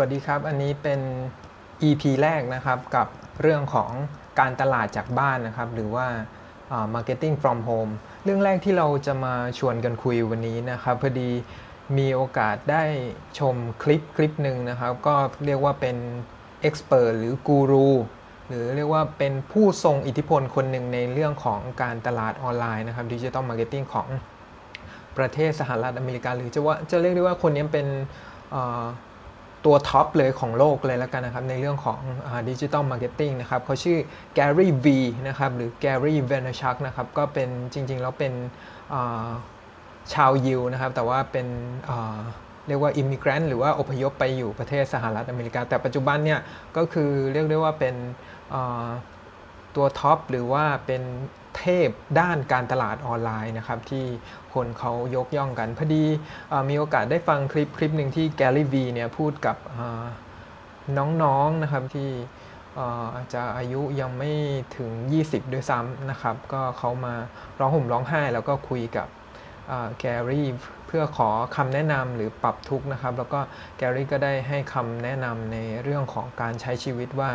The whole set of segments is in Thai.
วัสดีครับ อันนี้เป็น EP แรกนะครับกับเรื่องของการตลาดจากบ้านนะครับ หรือว่า marketing from home เรื่องแรกที่เราจะมาชวนกันคุยวันนี้นะครับพอดีมีโอกาสได้ชมคลิปคลิปหนึ่งนะครับ ก็เรียกว่าเป็น expert หรือกูรูหรือเรียกว่าเป็นผู้ทรงอิทธิพลคนหนึ่งในเรื่องของการตลาดออนไลน์นะครับดิจิ t a ลมาร์เก็ตติ้งของประเทศสหรัฐอเมริกา หรือจะว่าจะเรียกได้ว่าคนนี้เป็น ตัวท็อปเลยของโลกเลยแล้วกันนะครับ ในเรื่องของดิจิ t a ลมาร์เก็ตติ้งนะครับเขาชื่อ Gary V นะครับหรือ Gary Vaynerchuk นะครับก็เป็นจริงๆ แล้วเป็นชาวยิวนะครับ แต่ว่าเป็นเรียกว่าอิมิเกรนต์หรือว่าอพยพไปอยู่ประเทศสหรัฐอเมริกา แต่ปัจจุบันเนี่ยก็คือเรียกได้ว่าเป็นตัวท็อปหรือว่าเป็น เทพด้านการตลาดออนไลน์นะครับที่คนเขายกย่องกันพอดีอมีโอกาสได้ฟังคลิปคลิปหนึ่งที่แกลลี่วีเนี่ยพูดกับน้องๆนะครับที่เอ่ออาจจะอายุยังไม่ถึง 20 ด้วยซ้ำนะครับ ก็เขามาร้องห่มร้องไห้แล้วก็คุยกับแกรี่ เพื่อขอคำแนะนำหรือปรับทุกข์นะครับ แล้วก็แกรี่ก็ได้ให้คำแนะนำในเรื่องของการใช้ชีวิตว่า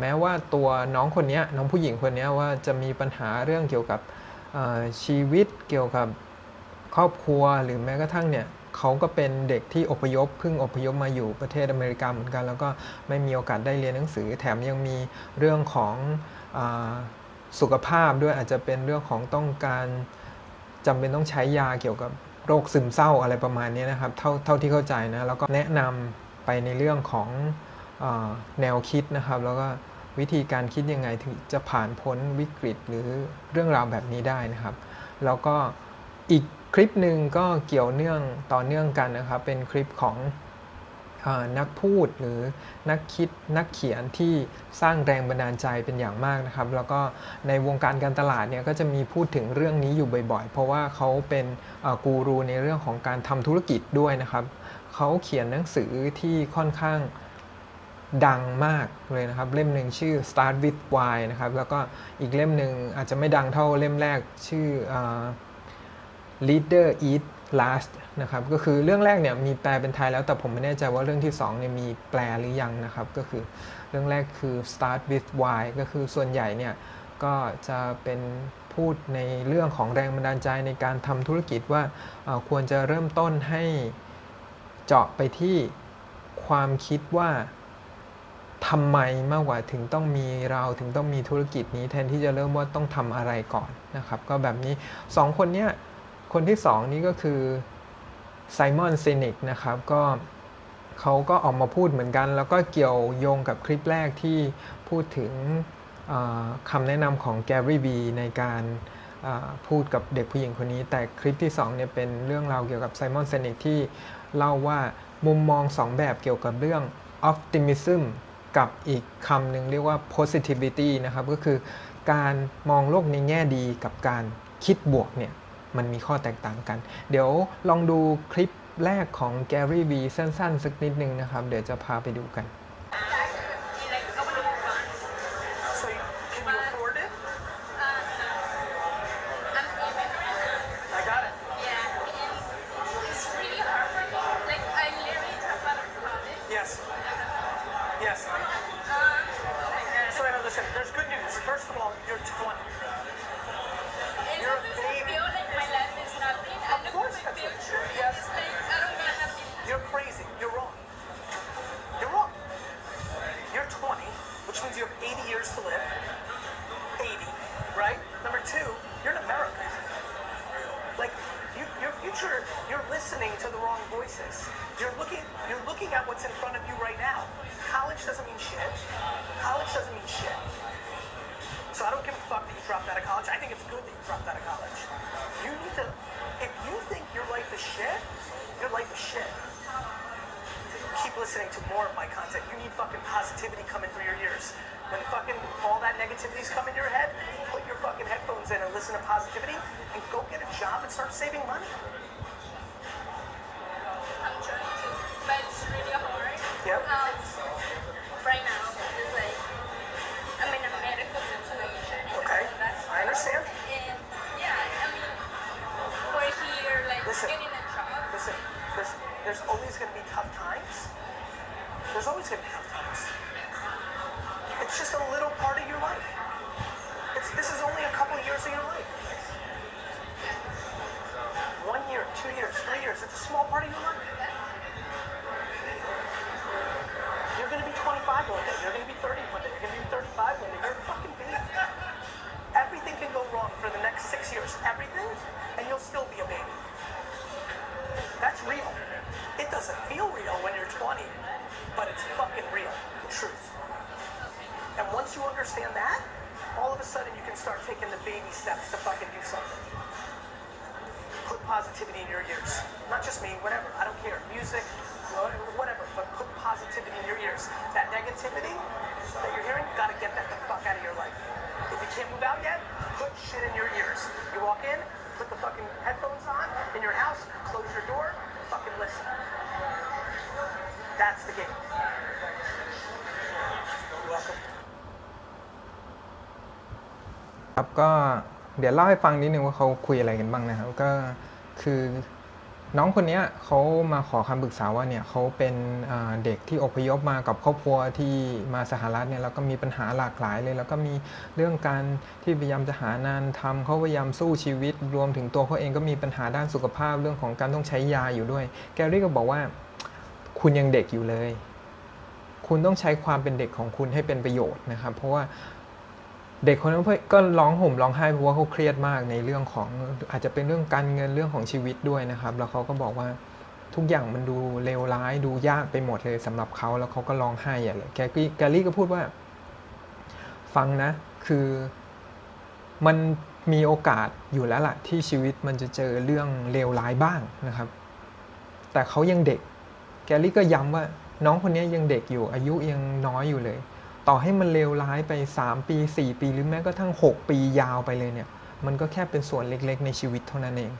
แม้ว่าตัวน้องคนนี้น้องผู้หญิงคนนี้ว่าจะมีปัญหาเรื่องเกี่ยวกับชีวิตเกี่ยวกับครอบครัวหรือแม้กระทั่งเนี่ยเขาก็เป็นเด็กที่อพยพเพิ่งอพยพมาอยู่ประเทศอเมริกาเหมือนกัน แล้วก็ไม่มีโอกาสได้เรียนหนังสือ แถมยังมีเรื่องของอสุขภาพด้วยอาจจะเป็นเรื่องของต้องการจำเป็นต้องใช้ยาเกี่ยวกับ โรคซึมเศร้าอะไรประมาณนี้นะครับ เท่าเท่าที่เข้าใจนะ แล้วก็แนะนำไปในเรื่องของอแนวคิดนะครับ แล้วก็วิธีการคิดยังไงถึงจะผ่านพ้นวิกฤตหรือเรื่องราวแบบนี้ได้นะครับ แล้วก็อีกคลิปหนึ่งก็เกี่ยวเนื่องต่อเนื่องกันนะครับ เป็นคลิปของ นักพูดหรือนักคิดนักเขียนที่สร้างแรงบันดาลใจเป็นอย่างมากนะครับ แล้วก็ในวงการการตลาดเนี่ยก็จะมีพูดถึงเรื่องนี้อยู่บ่อยๆ เพราะว่าเขาเป็นกูรูในเรื่องของการทำธุรกิจด้วยนะครับเขาเขียนหนังสือที่ค่อนข้างดังมากเลยนะครับ เล่มหนึ่งชื่อ Start with Why นะครับ แล้วก็อีกเล่มหนึ่งอาจจะไม่ดังเท่าเล่มแรกชื่ออ Leader Eat Last นะครับก็คือเรื่องแรกเนี่ยมีแปลเป็นไทยแล้วแต่ผมไม่แน่ใจว่าเรื่องที่2เนี่ยมีแปลหรือยังนะครับก็คือเรื่องแรกคือ Start with Why ก็คือส่วนใหญ่เนี่ยก็จะเป็นพูดในเรื่องของแรงบันดาลใจในการทำธุรกิจว่าควรจะเริ่มต้นให้เจาะไปที่ความคิดว่าทำไมมากกว่าถึงต้องมีเราถึงต้องมีธุรกิจนี้แทนที่จะเริ่มว่าต้องทำอะไรก่อนนะครับ ก็แบบนี้ 2 คนเนี้ย คนที่2นี้ก็คือไซมอนซินิกนะครับก็เขาก็ออกมาพูดเหมือนกัน แล้วก็เกี่ยวโยงกับคลิปแรกที่พูดถึงคำแนะนำของแกรี่บีในการพูดกับเด็กผู้หญิงคนนี้ แต่คลิปที่2เนี่ยเป็นเรื่องราวเกี่ยวกับไซมอนเซนิกที่เล่าว่ามุมมอง 2 แบบเกี่ยวกับเรื่อง optimism กับอีกคำหนึ่งเรียกว่า positivity นะครับ ก็คือการมองโลกในแง่ดีกับการคิดบวกเนี่ย มันมีข้อแตกต่างกัน เดี๋ยวลองดูคลิปแรกของ Gary V สั้นๆ สักนิดนึงนะครับ เดี๋ยวจะพาไปดูกัน So you, Like you, your future, you're listening to the wrong voices. You're looking, you're looking at what's in front of you right now. College doesn't mean shit. College doesn't mean shit. So I don't give a fuck that you dropped out of college. I think it's good that you dropped out of college. You need to, if you think your life is shit, your life is shit. Keep listening to more of my content. You need fucking positivity coming through your ears. When fucking all that negativity's coming to your head, put your fucking in and listen to positivity and go get a job and start saving money. Yep. Um, right now, it's like I'm in a medical situation. Okay, I understand. And yeah, I mean, we're here like Listen. getting a job. Listen, there's there's always gonna be tough times, There's always going to be tough times. It's just a little part of your life. This is only a couple years of your life. One year, two years, three years. It's a small part of your life. positivity in your ears. Not just me, whatever. I don't care. Music, whatever. But put positivity in your ears. That negativity that you're hearing, gotta get that the fuck out of your life. If you can't move out yet, put shit in your ears. You walk in, put the fucking headphones on in your house, close your door, fucking listen. That's the game. You're welcome. ครับก็เดี๋ยวเล่าให้ฟังนิดนึงว่าเขาคุยอะไรกันบ้างนะครับก็ คือน้องคนนี้เขามาขอคำปรึกษาว่าเนี่ยเขาเป็นเด็กที่อพยพมากับครอบครัวที่มาสหรัฐเนี่ยแล้วก็มีปัญหาหลากหลายเลย แล้วก็มีเรื่องการที่พยายามจะหางานทำเขาพยายามสู้ชีวิต รวมถึงตัวเขาเองก็มีปัญหาด้านสุขภาพเรื่องของการต้องใช้ยาอยู่ด้วย แกรี่ก็บอกว่าคุณยังเด็กอยู่เลย คุณต้องใช้ความเป็นเด็กของคุณให้เป็นประโยชน์นะครับ เพราะว่า เด็กคนนั้นก็ร้องห่มร้องไห้เพราะว่าเขาเครียดมากในเรื่องของอาจจะเป็นเรื่องการเงินเรื่องของชีวิตด้วยนะครับ แล้วเขาก็บอกว่าทุกอย่างมันดูเลวร้ายดูยากไปหมดเลยสำหรับเขาแล้วเขาก็ร้องไห้ใหญ่เลยแกรี่แกรี่ก็พูดว่า ฟังนะคือมันมีโอกาสอยู่แล้วล่ะที่ชีวิตมันจะเจอเรื่องเลวร้ายบ้างนะครับ แต่เขายังเด็ก แกรี่ก็ย้ำว่าน้องคนนี้ยังเด็กอยู่อายุยังน้อยอยู่เลย ต่อให้มันเลวร้ายไป 3 ปี 4 ปี หรือแม้กระทั่ง 6 ปียาวไปเลยเนี่ย มันก็แค่เป็นส่วนเล็กๆ ในชีวิตเท่านั้นเอง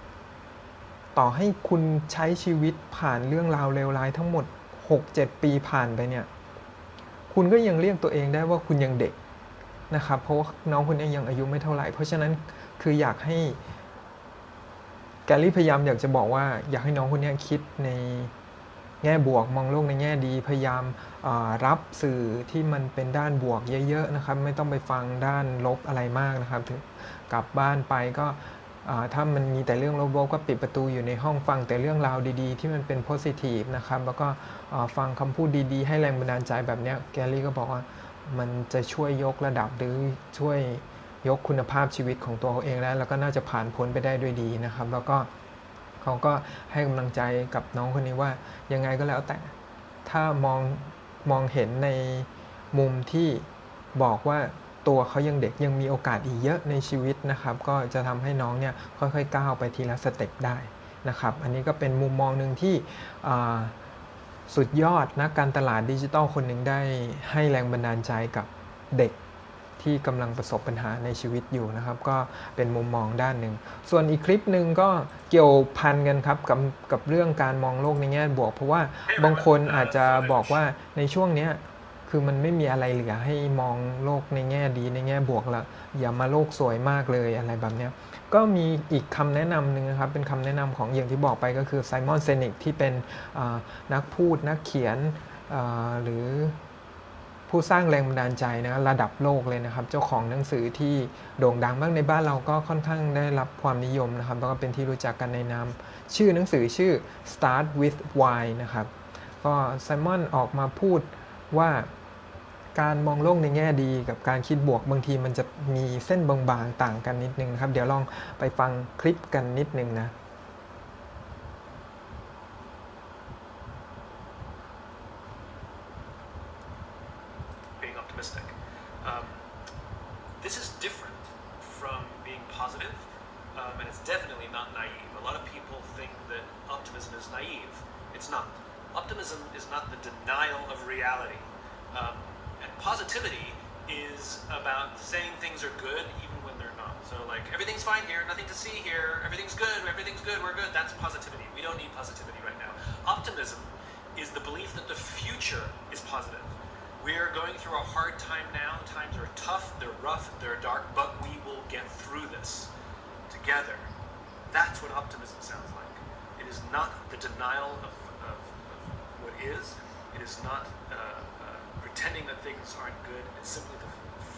ต่อให้คุณใช้ชีวิตผ่านเรื่องราวเลวร้ายทั้งหมด 6-7 ปีผ่านไปเนี่ย คุณก็ยังเรียกตัวเองได้ว่าคุณยังเด็กนะครับ เพราะว่าน้องคนนี้ยังอายุไม่เท่าไหร่ เพราะฉะนั้นคืออยากให้แกลลี่พยายามอยากจะบอกว่าอยากให้น้องคนนี้คิดใน แง่บวกมองโลกในแง่ดี พยายามรับสื่อที่มันเป็นด้านบวกเยอะๆนะครับไม่ต้องไปฟังด้านลบอะไรมากนะครับถึงกลับบ้านไปก็ถ้ามันมีแต่เรื่องลบๆก็ปิดประตูอยู่ในห้องฟังแต่เรื่องราวดีๆ ที่มันเป็นโพสิทีฟนะครับแล้วก็ฟังคำพูดดีๆ ให้แรงบันดาลใจแบบนี้แกลลี่ก็บอกว่ามันจะช่วยยกระดับหรือช่วยยกคุณภาพชีวิตของตัวเขาเองแล้วแล้วก็น่าจะผ่านพ้นไปได้ด้วยดีนะครับ แล้วก็ เขาก็ให้กำลังใจกับน้องคนนี้ว่ายังไงก็แล้วแต่ ถ้ามองมองเห็นในมุมที่บอกว่าตัวเขายังเด็กยังมีโอกาสอีกเยอะในชีวิตนะครับ ก็จะทำให้น้องเนี่ยค่อยๆก้าวไปทีละสเต็ปได้นะครับ อันนี้ก็เป็นมุมมองหนึ่งที่สุดยอดนักการตลาดดิจิทัลคนหนึ่งได้ให้แรงบันดาลใจกับเด็ก ที่กำลังประสบปัญหาในชีวิตอยู่นะครับ ก็เป็นมุมมองด้านหนึ่ง ส่วนอีกคลิปหนึ่งก็เกี่ยวพันกันครับกับกับเรื่องการมองโลกในแง่บวก เพราะว่าบางคนอาจจะบอกว่าในช่วงเนี้ยคือมันไม่มีอะไรเหลือให้มองโลกในแง่ดีในแง่บวกละอย่ามาโลกสวยมากเลยอะไรแบบเนี้ยก็มีอีกคำแนะนำหนึ่งนะครับ เป็นคำแนะนำของอย่างที่บอกไปก็คือไซมอนเซนิกที่เป็นนักพูดนักเขียนหรือ ผู้สร้างแรงบันดาลใจนะระดับโลกเลยนะครับ เจ้าของหนังสือที่โด่งดังบ้างในบ้านเราก็ค่อนข้างได้รับความนิยมนะครับแล้วก็เป็นที่รู้จักกันในนามชื่อหนังสือชื่อ Start with Why นะครับก็ไซมอนออกมาพูดว่าการมองโลกในแง่ดีกับการคิดบวกบางทีมันจะมีเส้นบางๆต่างกันนิดนึงนะครับ เดี๋ยวลองไปฟังคลิปกันนิดนึงนะ naive. It's not. Optimism is not the denial of reality. Um, and positivity is about saying things are good even when they're not. So, like, everything's fine here, nothing to see here, everything's good, everything's good, we're good. That's positivity. We don't need positivity right now. Optimism is the belief that the future is positive. We are going through a hard time now. Is not uh, uh, pretending that things aren't good. It's simply the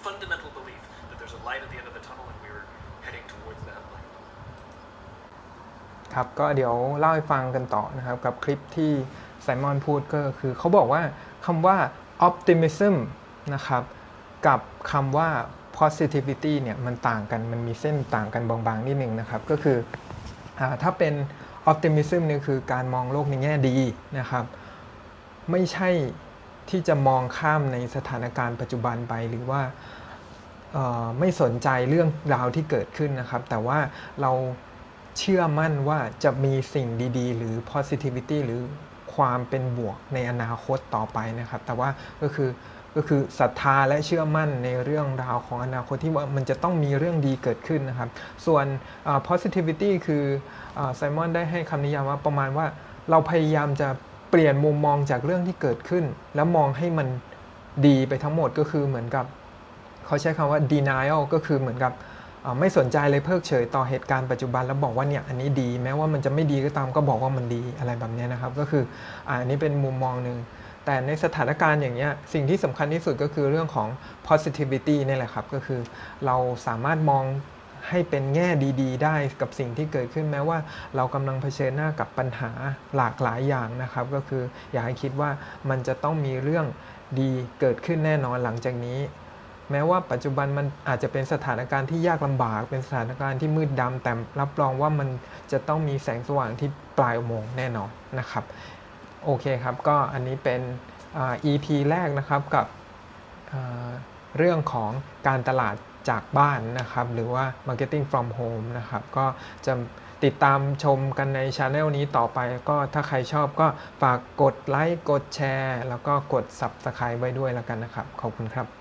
fundamental belief that there's a light at the end of the tunnel and we're heading towards that light. ครับก็เดี๋ยวเล่าให้ฟังกันต่อนะครับกับคลิปที่ไซมอนพูดก็คือเขาบอกว่าคำว่า optimism นะครับกับคำว่า positivity เนี่ยมันต่างกันมันมีเส้นต่างกันบางๆนิดนึงนะครับ ก็คืออถ้าเป็น optimism เนี่ยคือการมองโลกในแง่ดีนะครับ ไม่ใช่ที่จะมองข้ามในสถานการณ์ปัจจุบันไปหรือว่าไม่สนใจเรื่องราวที่เกิดขึ้นนะครับ แต่ว่าเราเชื่อมั่นว่าจะมีสิ่งดีๆ หรือ positivity หรือความเป็นบวกในอนาคตต่อไปนะครับ แต่ว่าก็คือก็คือศรัทธาและเชื่อมั่นในเรื่องราวของอนาคตที่ว่ามันจะต้องมีเรื่องดีเกิดขึ้นนะครับ ส่วน positivity คือไซมอนได้ให้คำนิยามว่าประมาณว่าเราพยายามจะ เปลี่ยนมุมมองจากเรื่องที่เกิดขึ้น แล้วมองให้มันดีไปทั้งหมดก็คือเหมือนกับ เขาใช้คำว่า denial ก็คือเหมือนกับไม่สนใจเลยเพิกเฉยต่อเหตุการณ์ปัจจุบันแล้วบอกว่าเนี่ยอันนี้ดีแม้ว่ามันจะไม่ดีก็ตามก็บอกว่ามันดีอะไรแบบนี้นะครับ ก็คืออันนี้เป็นมุมมองหนึ่งแต่ในสถานการณ์อย่างเงี้ยสิ่งที่สำคัญที่สุดก็คือเรื่องของ positivity นี่แหละครับ ก็คือเราสามารถมอง ให้เป็นแง่ดีๆ ได้กับสิ่งที่เกิดขึ้นแม้ว่าเรากำลังเผชิญหน้ากับปัญหาหลากหลายอย่างนะครับ ก็คืออยากให้คิดว่ามันจะต้องมีเรื่องดีเกิดขึ้นแน่นอนหลังจากนี้ แม้ว่าปัจจุบันมันอาจจะเป็นสถานการณ์ที่ยากลำบาก เป็นสถานการณ์ที่มืดดำแต่รับรองว่ามันจะต้องมีแสงสว่างที่ปลายอุโมงค์แน่นอนนะครับ โอเคครับ ก็อันนี้เป็น EP แรกนะครับกับเรื่องของการตลาด จากบ้านนะครับ หรือว่า Marketing from Home นะครับ ก็จะติดตามชมกันในช anel นี้ต่อไปก็ถ้าใครชอบก็ฝากกดไลค์กดแชร์ แล้วก็กด Subscribe ไว้ด้วยแล้วกันนะครับ ขอบคุณครับ